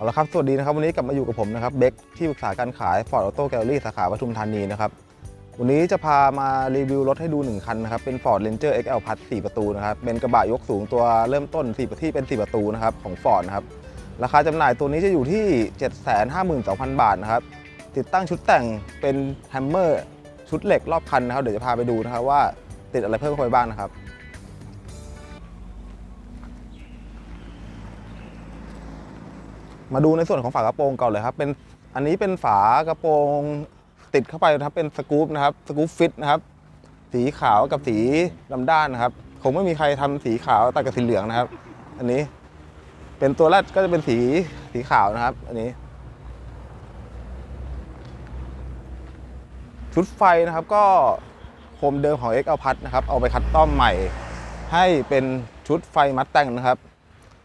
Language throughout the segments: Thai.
เอาละครับ สวัสดีนะครับ วันนี้กลับมาอยู่กับผมนะครับเบคที่ปรึกษาการขาย Ford Auto Gallery สาขาปทุมธานีนะครับ วันนี้จะพามารีวิวรถให้ดู 1 คันนะครับ เป็น Ford Ranger XL Plus 4ประตูนะครับ เป็นกระบะยกสูงตัวเริ่มต้น4ประที่เป็น 4 ประตูนะครับของ Ford นะครับ ราคาจำหน่ายตัวนี้จะอยู่ที่ 752,000 บาทนะครับ ติดตั้งชุดแต่งเป็นแฮมเมอร์ชุดเหล็กรอบคันนะครับ เดี๋ยวจะพาไปดูนะครับว่าติดอะไรเพิ่มเข้าไปบ้างนะครับ มาดูในส่วนของฝากระโปรงก่อนเลยครับเป็นอันนี้เป็นฝากระโปรงติดเข้าไปนะครับเป็นสกู๊ปนะครับสกู๊ปฟิตนะครับสีขาวกับสีดำด้านนะครับคงไม่มีใครทำสีขาวตัดกับสีเหลืองนะครับ อันนี้เป็นตัวแรกก็จะเป็นสีสีขาวนะครับ อันนี้ชุดไฟนะครับก็โคมเดิมของ X เอาพัดนะครับ เอาไปคัดต้อมใหม่ ให้เป็นชุดไฟมัดแต่งนะครับ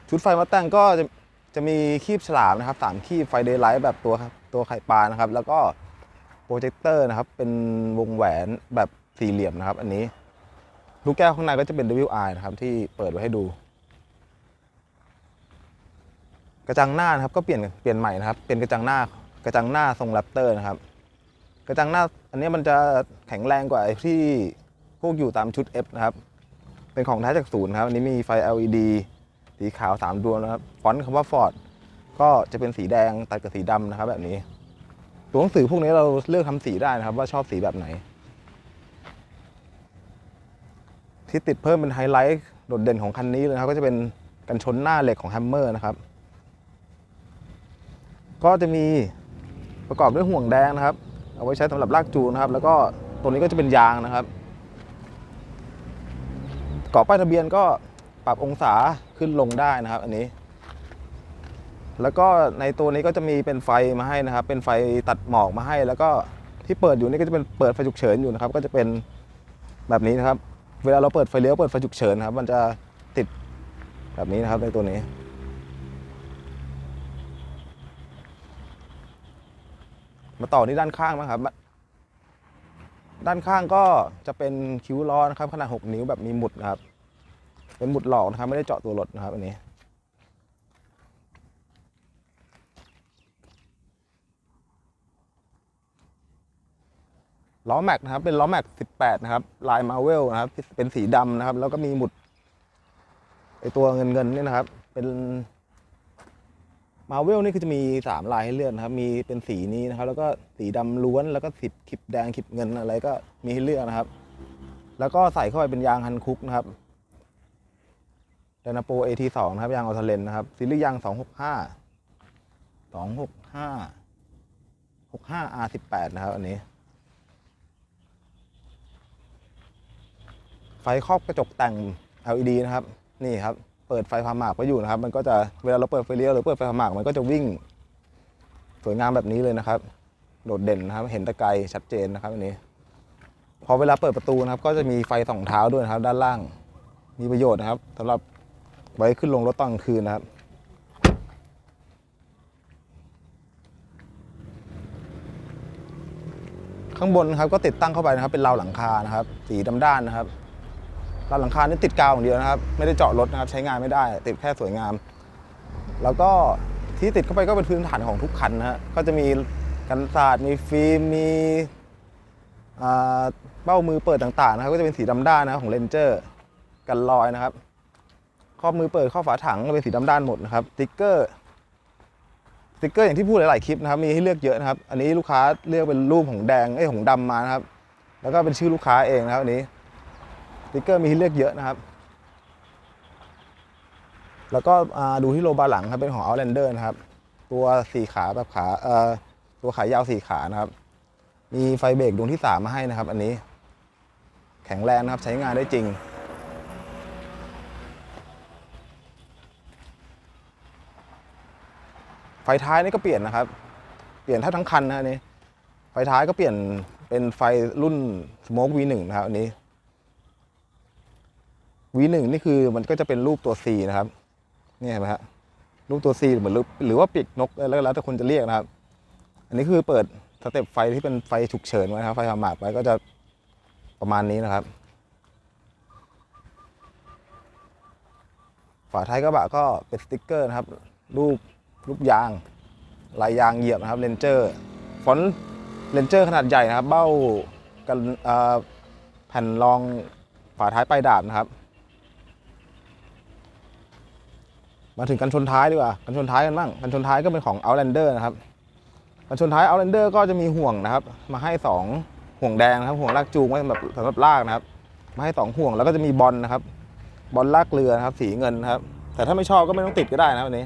ชุดไฟมัดแต่งก็จะ จะมีคีบฉลามนะครับสามคีบไฟเดย์ไลท์แบบตัวตัวไข่ปลานะครับ แล้วก็โปรเจคเตอร์นะครับ เป็นวงแหวนแบบสี่เหลี่ยมนะครับ อันนี้ลูกแก้วข้างในก็จะเป็น WI นะครับ ที่เปิดไว้ให้ดู กระจังหน้านะครับก็เปลี่ยนเปลี่ยนใหม่นะครับ เป็นกระจังหน้ากระจังหน้าทรงแรปเตอร์นะครับ กระจังหน้าอันนี้มันจะแข็งแรงกว่าไอ้ที่พวกอยู่ตามชุด F นะครับ เป็นของแท้จากศูนย์ครับ อันนี้มีไฟ LED สีขาว3ดวงนะครับฟอนต์คำว่า Ford ก็จะเป็นสีแดงตัดกับสีดำนะครับ แบบนี้ตัวหนังสือพวกนี้เราเลือกทำสีได้นะครับ ว่าชอบสีแบบไหน ที่ติดเพิ่มเป็นไฮไลท์โดดเด่นของคันนี้เลยครับ ก็จะเป็นกันชนหน้าเหล็กของแฮมเมอร์นะครับ ก็จะมีประกอบด้วยห่วงแดงนะครับ เอาไว้ใช้สำหรับลากจูงนะครับ แล้วก็ตัวนี้ก็จะเป็นยางนะครับกรอบป้ายทะเบียนก็ ปรับองศาขึ้นลงได้นะครับ อันนี้ แล้วก็ในตัวนี้ก็จะมีเป็นไฟมาให้นะครับ เป็นไฟตัดหมอกมาให้ แล้วก็ที่เปิดอยู่นี่ก็จะเป็นเปิดไฟฉุกเฉินอยู่นะครับ ก็จะเป็นแบบนี้นะครับ เวลาเราเปิดไฟเลี้ยวเปิดไฟฉุกเฉินครับ มันจะติดแบบนี้นะครับในตัวนี้มาต่อที่ด้านข้างบ้างครับ ด้านข้างก็จะเป็นคิ้วล้อนะครับ ขนาด 6 นิ้วแบบมีหมุดนะครับ เป็นหมุดหลอกนะครับ ไม่ได้เจาะตัวรถนะครับอันนี้ล้อแม็กนะครับ เป็นล้อแม็ก18นะครับ ลายมาเวลนะครับ เป็นสีดำนะครับ แล้วก็มีหมุดไอตัวเงินเงินนี่นะครับ เป็นมาเวลนี่คือจะมี3ลายให้เลือกนะครับ มีเป็นสีนี้นะครับ แล้วก็สีดำล้วนแล้วก็สิบขิบแดงขิบเงินอะไรก็มีให้เลือกนะครับ แล้วก็ใส่เข้าไปเป็นยางฮันคุกนะครับ ดานาโป AT2 นะครับยางออทเลนนะครับซีรีส์ยาง265 265 65 R18 นะครับ อันนี้ ไฟครอบกระจกแต่ง LED นะครับ นี่ครับ เปิดไฟพามหมากไว้อยู่นะครับ มันก็จะเวลาเราเปิดไฟเลี้ยวหรือเปิดไฟพามหมากมันก็จะวิ่ง สวยงามแบบนี้เลยนะครับ โดดเด่นนะครับ เห็นตะไกรชัดเจนนะครับอันนี้พอเวลาเปิดประตูนะครับ ก็จะมีไฟสองเท้าด้วยนะครับ ด้านล่างมีประโยชน์นะครับสำหรับ ไว้ขึ้นลงรถตอนกลางคืนนะครับข้างบนนะครับก็ติดตั้งเข้าไปนะครับเป็นราวหลังคานะครับสีดำด้านนะครับราวหลังคานี่ติดกาวอย่างเดียวนะครับ ไม่ได้เจาะรถนะครับ ใช้งานไม่ได้ ติดแค่สวยงาม แล้วก็ที่ติดเข้าไปก็เป็นพื้นฐานของทุกคันนะฮะก็จะมีกันศาสตร์มีฟิล์มมีเบ้ามือเปิดต่างๆนะครับ ก็จะเป็นสีดำด้านนะของเลนเจอร์กันรอยนะครับ รอบมือเปิดครอฝาถังก็เป็นสีดำด้านหมดนะครับสติ๊กเกอร์สติ๊กเกอร์อย่างที่พูดหลายๆคลิปนะครับมีให้เลือกเยอะนะครับ อันนี้ลูกค้าเลือกเป็นรูปของแดงไอ้ของดำมานะครับ แล้วก็เป็นชื่อลูกค้าเองนะครับอันนี้สติ๊กเกอร์มีให้เลือกเยอะนะครับ แล้วก็ดูที่โลบาร์หลังครับเป็นของ Outlander นะครับ ตัวสี่ขาแบบขาเอ่อตัวขายาวสี่ขานะครับ มีไฟเบรกดวงที่สามมาให้นะครับ อันนี้ แข็งแรงนะครับใช้งานได้จริง ไฟท้ายนี่ก็เปลี่ยนนะครับ เปลี่ยนแทบทั้งคันนะนนี้ไฟท้ายก็เปลี่ยนเป็นไฟรุ่น Smoke V1 นะครับอันนี้ V1 นี่คือมันก็จะเป็นรูปตัว C นะครับนี่เห็นไหมฮะรูปตัว C เหมือนรูปหรือว่าปีกนกแล้วแล้วแต่คนจะเรียกนะครับ อันนี้คือเปิดสเต็ปไฟที่เป็นไฟฉุกเฉินไว้ครับไฟหมากไว้ก็จะประมาณนี้นะครับ ฝาท้ายกระบะก็เป็นสติ๊กเกอร์นะครับ รูป ลูกยางลายยางเหยียบนะครับเลนเจอร์ฟอนเลนเจอร์ขนาดใหญ่นะครับ เบ้ากันแผ่นรองฝาท้ายปลายดาบนะครับ มาถึงกันชนท้ายดีกว่ากันชนท้ายกันบ้างกันชนท้ายก็เป็นของ Outlander นะครับกันชนท้าย Outlander ก็จะมีห่วงนะครับ มาให้ 2 ห่วงแดงนะครับ ห่วงลากจูงไว้สำหรับสำหรับลากนะครับ มาให้ 2 ห่วงแล้วก็จะมีบอลนะครับ บอลลากเรือนะครับ สีเงินนะครับ แต่ถ้าไม่ชอบก็ไม่ต้องติดก็ได้นะครับอันนี้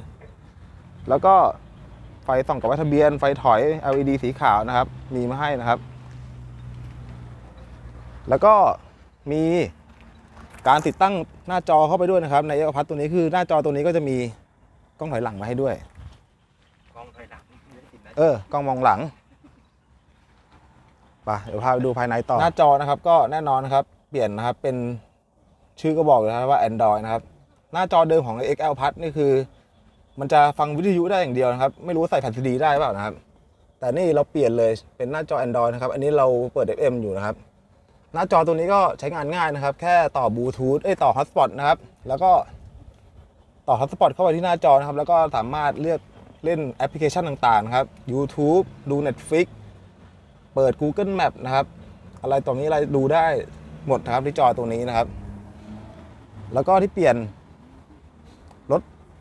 แล้วก็ไฟส่องกับไว้ทะเบียน ไฟถอย LED สีขาวนะครับ มีมาให้นะครับ แล้วก็มีการติดตั้งหน้าจอเข้าไปด้วยนะครับ ในเอพัทตัวนี้คือหน้าจอตัวนี้ก็จะมีกล้องถอยหลังมาให้ด้วย กล้องถอยหลังไม่ได้ติดนะเออกล้องมองหลังไปเดี๋ยวพาไปดูภายในต่อ หน้าจอนะครับก็แน่นอนนะครับ เปลี่ยนนะครับเป็นชื่อก็บอกเลยนะครับว่า Android นะครับ หน้าจอเดิมของ XL p a s นี่คือ มันจะฟังวิทยุได้อย่างเดียวนะครับ ไม่รู้ใส่แผ่นซีดีได้เปล่านะครับ แต่นี่เราเปลี่ยนเลยเป็นหน้าจอ Android นะครับ อันนี้เราเปิด FM อยู่นะครับ หน้าจอตัวนี้ก็ใช้งานง่ายนะครับ แค่ต่อบลูทูธเอ้ยต่อฮอตสปอตนะครับ แล้วก็ต่อฮอตสปอตเข้าไปที่หน้าจอนะครับ แล้วก็สามารถเลือกเล่นแอปพลิเคชันต่างๆนะครับ YouTube ดู Netflix เปิด Google Map นะครับ อะไรตรงนี้อะไรดูได้หมดนะครับที่จอตัวนี้นะครับ แล้วก็ที่เปลี่ยน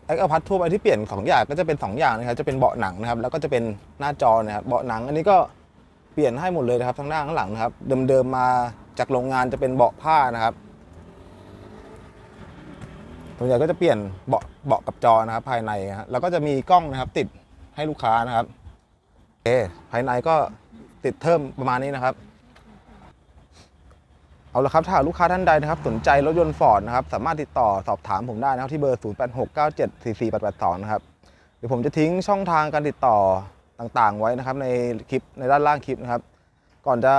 แอคพัททั่วไปที่เปลี่ยนสองอย่างก็จะเป็นสองอย่างนะครับจะเป็นเบาะหนังนะครับแล้วก็จะเป็นหน้าจอนะครับเบาะหนังอันนี้ก็เปลี่ยนให้หมดเลยนะครับทั้งหน้าทั้งหลังนะครับเดิมๆมาจากโรงงานจะเป็นเบาะผ้านะครับส่วนใหญ่ก็จะเปลี่ยนเบาะเบาะกับจอนะครับภายในนะฮะแล้วก็จะมีกล้องนะครับติดให้ลูกค้านะครับโอเคภายในก็ติดเพิ่มประมาณนี้นะครับ เอาละครับถ้าลูกค้าท่านใดนะครับสนใจรถยนต์ฟอร์ดนะครับสามารถติดต่อสอบถามผมได้นะครับที่เบอร์ 0869744882 นะครับเดี๋ยวผมจะทิ้งช่องทางการติดต่อต่างๆ ไว้นะครับในคลิปในด้านล่างคลิปนะครับ ก่อนจะ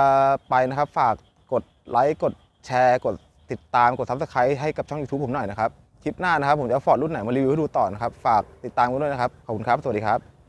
ไปนะครับฝากกดไลค์กดแชร์ กดติดตามกด subscribe ให้กับช่อง YouTube ผมหน่อยนะครับ คลิปหน้านะครับผมจะฟอร์ดรุ่นไหนมารีวิวให้ดูต่อนะครับ ฝากติดตามกันด้วยนะครับ ขอบคุณครับ สวัสดีครับ